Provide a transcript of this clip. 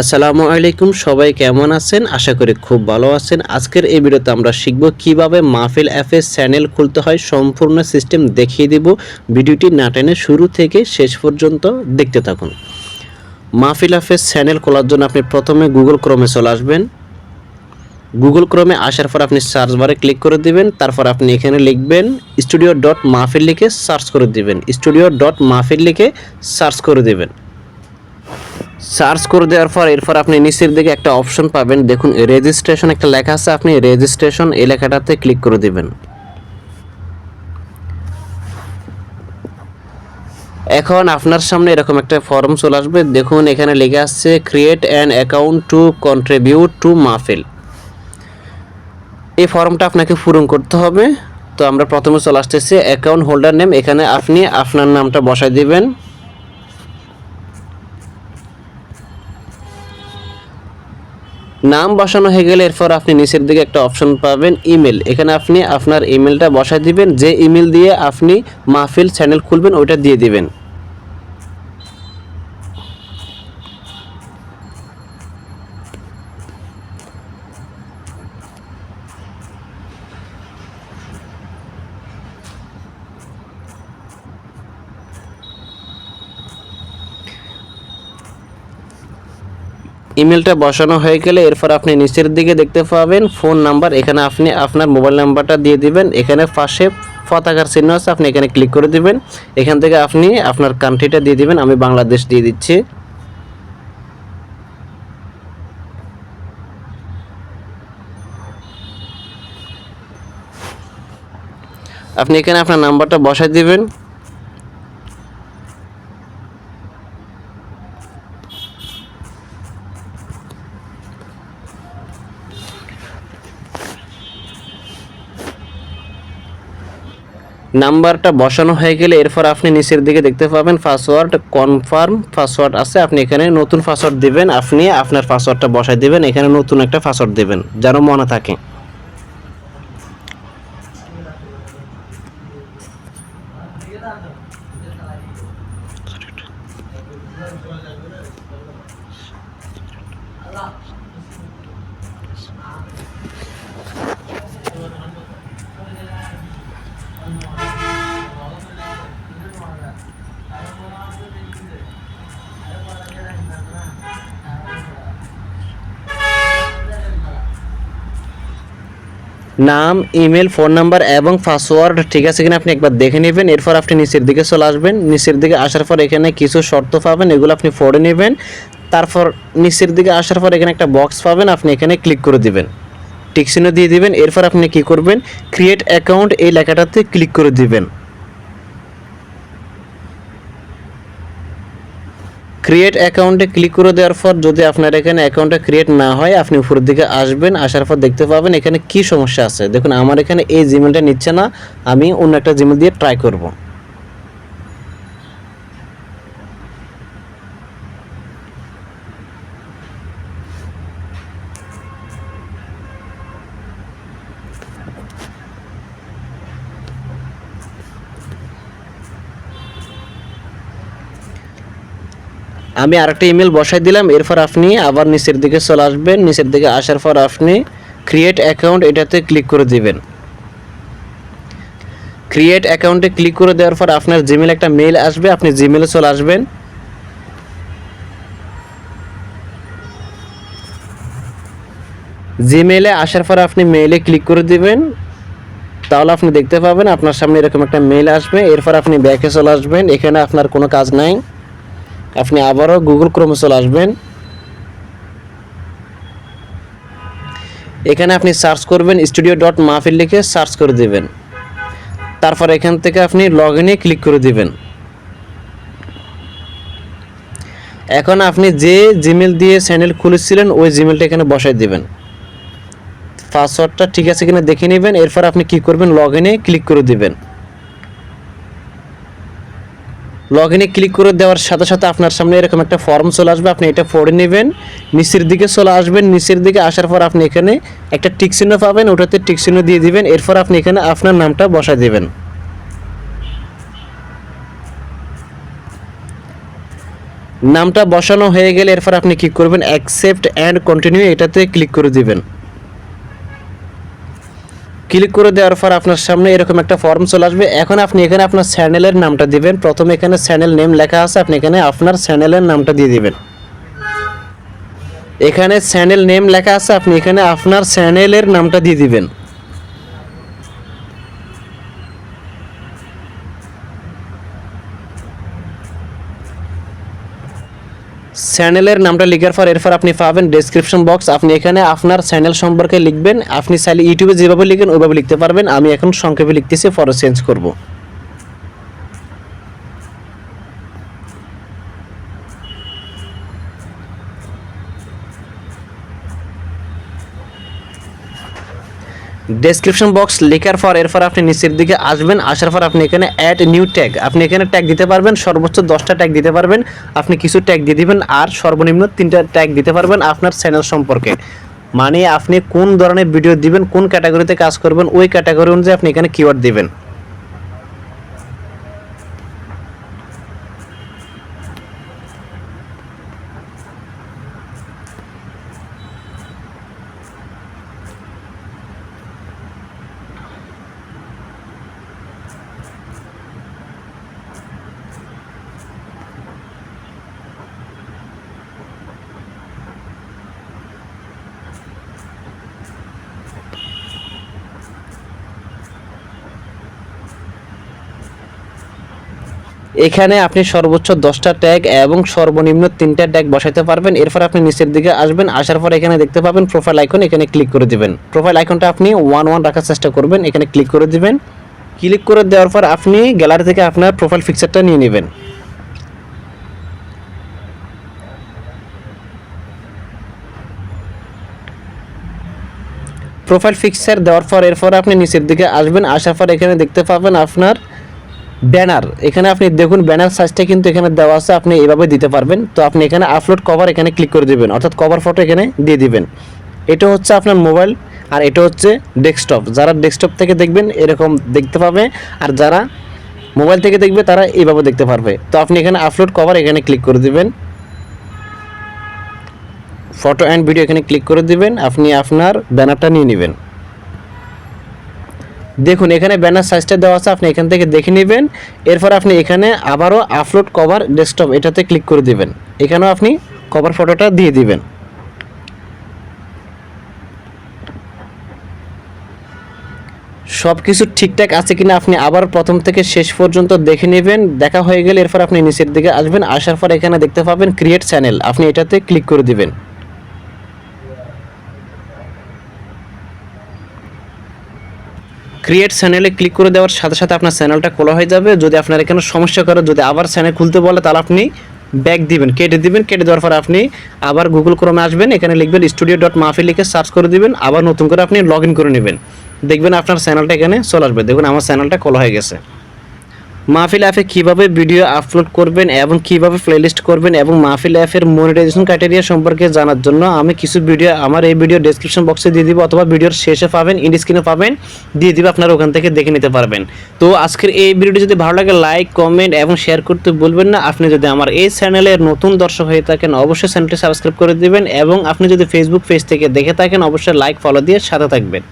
আসসালামু আলাইকুম, সবাই কেমন আছেন? আশা করি খুব ভালো আছেন। আজকের এই ভিডিওতে আমরা শিখব কীভাবে মাহফিল অ্যাপে চ্যানেল খুলতে হয়, সম্পূর্ণ সিস্টেম দেখিয়ে দেব। ভিডিওটি না টেনে শুরু থেকে শেষ পর্যন্ত দেখতে থাকুন। মাহফিল অ্যাপের চ্যানেল খোলার জন্য আপনি প্রথমে গুগল ক্রমে চলে আসবেন। গুগল ক্রমে আসার পর আপনি সার্চ বারে ক্লিক করে দিবেন। তারপর আপনি এখানে লিখবেন স্টুডিও ডট মাহফিল লিখে সার্চ করে দিবেন। স্টুডিও ডট মাহফিল লিখে সার্চ করে দিবেন। সার্চ করে দেওয়ার পর এরপর আপনি নিচের দিকে একটা অপশন পাবেন। দেখুন রেজিস্ট্রেশন একটা লেখা আছে, আপনি রেজিস্ট্রেশন এই লেখাটাতে ক্লিক করে দিবেন। এখন আপনার সামনে এরকম একটা ফর্ম চলে আসবে। দেখুন, এখানে লেখা আসছে create an account to contribute to Mahfil এই ফর্মটা আপনাকে পূরণ করতে হবে। তো আমরা প্রথমে চলে আসতেছি অ্যাকাউন্ট হোল্ডার নেম এখানে আপনি আপনার নামটা বসাই দিবেন। নাম বসানো হয়ে গেলে এরপর আপনি নিচের দিকে একটা অপশন পাবেন ইমেল এখানে আপনি আপনার ইমেলটা বসায় দিবেন। যে ইমেল দিয়ে আপনি মাহফিল চ্যানেল খুলবেন, ওইটা দিয়ে দিবেন। ইমেলটা বসানো হয়ে গেলে এরপর আপনি নিচের দিকে দেখতে পাবেন ফোন নাম্বার। এখানে আপনি আপনার মোবাইল নাম্বারটা দিয়ে দিবেন। এখানে পাশে পতাকার চিহ্ন আছে, আপনি এখানে ক্লিক করে দিবেন। এখান থেকে আপনি আপনার কান্ট্রিটা দিয়ে দিবেন, আমি বাংলাদেশ দিয়ে দিচ্ছি। আপনি এখানে আপনার নাম্বারটা বসাই দিবেন। নাম্বারটা বসানো হয়ে গেলে এরপর আপনি নিচের দিকে দেখতে পাবেন পাসওয়ার্ড কনফার্ম পাসওয়ার্ড আছে। আপনি এখানে নতুন পাসওয়ার্ড দিবেন, আপনি আপনার পাসওয়ার্ডটা বসাই দিবেন, এখানে নতুন একটা পাসওয়ার্ড দিবেন, যেন মনে থাকে। নাম ইমেল ফোন নাম্বার এবং পাসওয়ার্ড ঠিক আছে কিনা আপনি একবার দেখে নেবেন। এরপর আপনি নিচের দিকে চলে আসবেন। নিচের দিকে আসার পর এখানে কিছু শর্ত পাবেন, এগুলো আপনি পড়ে নেবেন। তারপর নিচের দিকে আসার পর এখানে একটা বক্স পাবেন, আপনি এখানে ক্লিক করে দিবেন। টিকচিহ্ন দিয়ে দিবেন, এরপর আপনি কি করবেন? ক্রিয়েট অ্যাকাউন্ট এই লেখাটাতে ক্লিক করে দিবেন। ক্রিয়েট অ্যাকাউন্টে ক্লিক করে দেওয়ার পর যদি আপনার এখানে অ্যাকাউন্টটা ক্রিয়েট না হয়, আপনি উপরের দিকে আসবেন, আসার পর দেখতে পাবেন এখানে কি সমস্যা আছে। দেখুন, আমার এখানে এই জিমেলটা নিচ্ছে না, আমি অন্য একটা জিমেল দিয়ে ট্রাই করব। আমি আরেকটা ইমেল বসাই দিলাম, এরপর আপনি আবার নিচের দিকে চলে আসবেন, নিচের দিকে আসার পর আপনি ক্রিয়েট অ্যাকাউন্ট এটাতে ক্লিক করে দিবেন। ক্রিয়েট অ্যাকাউন্টে ক্লিক করে দেওয়ার পর আপনার জিমেল একটা মেল আসবে, আপনি জিমেলে চলে আসবেন। জিমেলে আসার পর আপনি মেইলে ক্লিক করে দিবেন। তাহলে আপনি দেখতে পাবেন আপনার সামনে এরকম একটা মেল আসবে, এরপর আপনি ব্যাকে চলে আসবেন, এখানে আপনার কোনো কাজ নাই। আপনি আবারও গুগল ক্রোমে চলে আসবেন। এখানে আপনি সার্চ করবেন স্টুডিও ডট মাহফিল লিখে সার্চ করে দেবেন। তারপর এখান থেকে আপনি লগ ইনে ক্লিক করে দিবেন। এখন আপনি যে জিমেল দিয়ে চ্যানেল খুলেছিলেন, ওই জিমেলটা এখানে বসাই দিবেন। পাসওয়ার্ডটা ঠিক আছে কিনা দেখে নেবেন, এরপর আপনি কি করবেন লগ ইনে ক্লিক করে দিবেন। লগ ইনে ক্লিক করে দেওয়ার সাথে সাথে আপনার সামনে এরকম একটা ফর্ম চলে আসবে। আপনি এটা পড়ে নেবেন, নিচের দিকে চলে আসবেন, নিচের দিকে আসার পর আপনি এখানে একটা টিক চিহ্ন পাবেন, ওটাতে টিক চিহ্ন দিয়ে দিবেন, এরপর আপনি এখানে আপনার নামটা বসায় দেবেন। নামটা বসানো হয়ে গেলে এরপর আপনি কি করবেন অ্যাকসেপ্ট অ্যান্ড কন্টিনিউ এটাতে ক্লিক করে দিবেন। ক্লিক করে দেওয়ার পর আপনার সামনে এরকম একটা ফর্ম চলে আসবে। এখন আপনি এখানে আপনার চ্যানেলের নামটা দিবেন। প্রথম এখানে চ্যানেল নেম লেখা আছে, আপনি এখানে আপনার চ্যানেলের নামটা দিয়ে দিবেন। এখানে চ্যানেল নেম লেখা আছে, আপনি এখানে আপনার চ্যানেলের নামটা দিয়ে দিবেন। চ্যানেলের নামটা লিখার পর এরপর আপনি পাবেন ডেসক্রিপশন বক্স আপনি এখানে আপনার চ্যানেল সম্পর্কে লিখবেন। আপনি চাইলে ইউটিউবে যেভাবে লিখেন, ওইভাবে লিখতে পারবেন। আমি এখন সংক্ষেপে লিখতেছি, পরে চেঞ্জ করব। ডেসক্রিপশন বক্স লেখার পর এরপর আপনি নিচের দিকে আসবেন, আসার পর আপনি এখানে অ্যাড নিউ ট্যাগ আপনি এখানে ট্যাগ দিতে পারবেন, সর্বোচ্চ দশটা ট্যাগ দিতে পারবেন। আপনি কিছু ট্যাগ দিয়ে দিবেন আর সর্বনিম্ন তিনটা ট্যাগ দিতে পারবেন আপনার চ্যানেল সম্পর্কে। মানে আপনি কোন ধরনের ভিডিও দিবেন, কোন ক্যাটাগরিতে কাজ করবেন, ওই ক্যাটাগরি অনুযায়ী আপনি এখানে কিওয়ার্ড দিবেন। এখানে আপনি সর্বোচ্চ দশটা ট্যাগ এবং সর্বনিম্ন তিনটা ট্যাগ বসাতে পারবেন। এরপর আপনি নিচের দিকে আসবেন, আসার পর এখানে দেখতে পাবেন প্রোফাইল আইকন এখানে ক্লিক করে দিবেন। প্রোফাইল আইকনটা আপনি ওয়ান ওয়ান রাখার চেষ্টা করবেন, এখানে ক্লিক করে দিবেন। ক্লিক করে দেওয়ার পর আপনি গ্যালারি থেকে আপনার প্রোফাইল পিকচারটা নিয়ে নেবেন। প্রোফাইল পিকচার দেওয়ার পর এরপর আপনি নিচের দিকে আসবেন, আসার পর এখানে দেখতে পাবেন আপনার ব্যানার। এখানে আপনি দেখুন, ব্যানার সাইজটা কিন্তু এখানে দেওয়া আছে, আপনি এভাবে দিতে পারবেন। তো আপনি এখানে আপলোড কভার এখানে ক্লিক করে দিবেন, অর্থাৎ কভার ফটো এখানে দিয়ে দিবেন। এটা হচ্ছে আপনার মোবাইল আর এটা হচ্ছে ডেস্কটপ যারা ডেস্কটপ থেকে দেখবেন, এরকম দেখতে পাবে, আর যারা মোবাইল থেকে দেখবে, তারা এইভাবে দেখতে পারবে। তো আপনি এখানে আপলোড কভার এখানে ক্লিক করে দিবেন। ফটো অ্যান্ড ভিডিও এখানে ক্লিক করে দিবেন। আপনি আপনার ব্যানারটা নিয়ে নেবেন। দেখুন, এখানে ব্যানার সাইজটা দেওয়া আছে, আপনি এখান থেকে দেখে নেবেন। এরপর আপনি এখানে আবারও আপলোড কভার ডেস্কটপ এটাতে ক্লিক করে দিবেন। এখানেও আপনি কভার ফটোটা দিয়ে দিবেন। সব কিছু ঠিকঠাক আছে কিনা আপনি আবার প্রথম থেকে শেষ পর্যন্ত দেখে নেবেন। দেখা হয়ে গেলে এরপর আপনি নিচের দিকে আসবেন। আসার পর এখানে দেখতে পাবেন ক্রিয়েট চ্যানেল আপনি এটাতে ক্লিক করে দিবেন। ক্রিয়েট চ্যানেলে ক্লিক করে দেওয়ার সাথে সাথে আপনার চ্যানেলটা খোলা হয়ে যাবে। যদি আপনার এখানে সমস্যা করে, যদি আবার চ্যানেল খুলতে বলে, তাহলে আপনি ব্যাক দিবেন, কেটে দিবেন। কেটে দেওয়ার পর আপনি আবার গুগল ক্রমে আসবেন, এখানে লিখবেন স্টুডিও ডট মাফি লিখে সার্চ করে দিবেন, আবার নতুন করে আপনি লগ করে নেবেন। দেখবেন আপনার চ্যানেলটা এখানে চলে আসবে। দেখুন, আমার চ্যানেলটা খোলা হয়ে গেছে। মাহফিল অ্যাপে কীভাবে ভিডিও আপলোড করবেন এবং কীভাবে প্লেলিস্ট করবেন এবং মাহফিল অ্যাপের মনিটাইজেশন ক্রাইটেরিয়া সম্পর্কে জানার জন্য আমি কিছু ভিডিও আমার এই ভিডিও ডেসক্রিপশন বক্সে দিয়ে দিব অথবা ভিডিওর শেষে পাবেন ইন্ড স্ক্রিনে পাবেন, দিয়ে দিব আপনারা ওখান থেকে দেখে নিতে পারবেন। তো আজকের এই ভিডিওটি যদি ভালো লাগে লাইক কমেন্ট এবং শেয়ার করতে ভুলবেন না। আপনি যদি আমার এই চ্যানেলের নতুন দর্শক হয়ে থাকেন, অবশ্যই চ্যানেলটি সাবস্ক্রাইব করে দিবেন এবং আপনি যদি ফেসবুক পেজ থেকে দেখে থাকেন, অবশ্যই লাইক ফলো দিয়ে সাথে থাকবেন।